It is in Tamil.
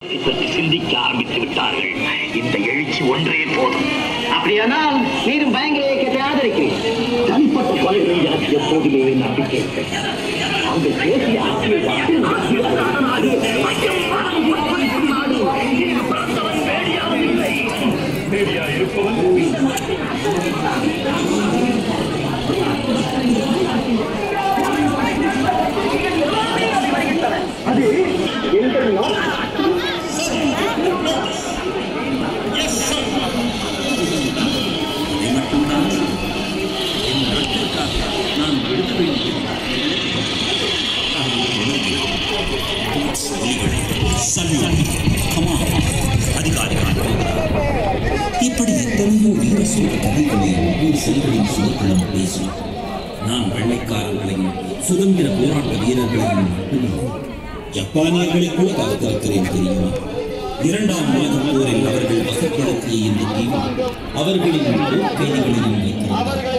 பற்றி சிந்திக்க ஆரம்பித்து விட்டார்கள். இந்த எழுச்சி ஒன்றே போதும். அப்படியானால் நீரும் பயங்கர இயக்கத்தை ஆதரிக்கிறீர் தனிப்பட்ட கொலைகளில் எனக்கு எப்போதுமே நம்பிக்கை. தாங்கள் பேசிய அரசியல் அரசியல் இப்படி எத்தனையோ வீர சூழ கதைகளை ஒவ்வொரு செல்களின் சுமக்களும் பேசும் நான் வெள்ளைக்காரர்களையும் சுதந்திர போராட்ட வீரர்களையும் மட்டுமே ஜப்பானியர்களை கூட காத்திருக்கிறேன் தெரியுமா இரண்டாம் உலகப் போரில் அவர்கள் வசப்படுத்திய இந்த தீவு அவர்களின் கைதிகளையும் வைத்திருந்தது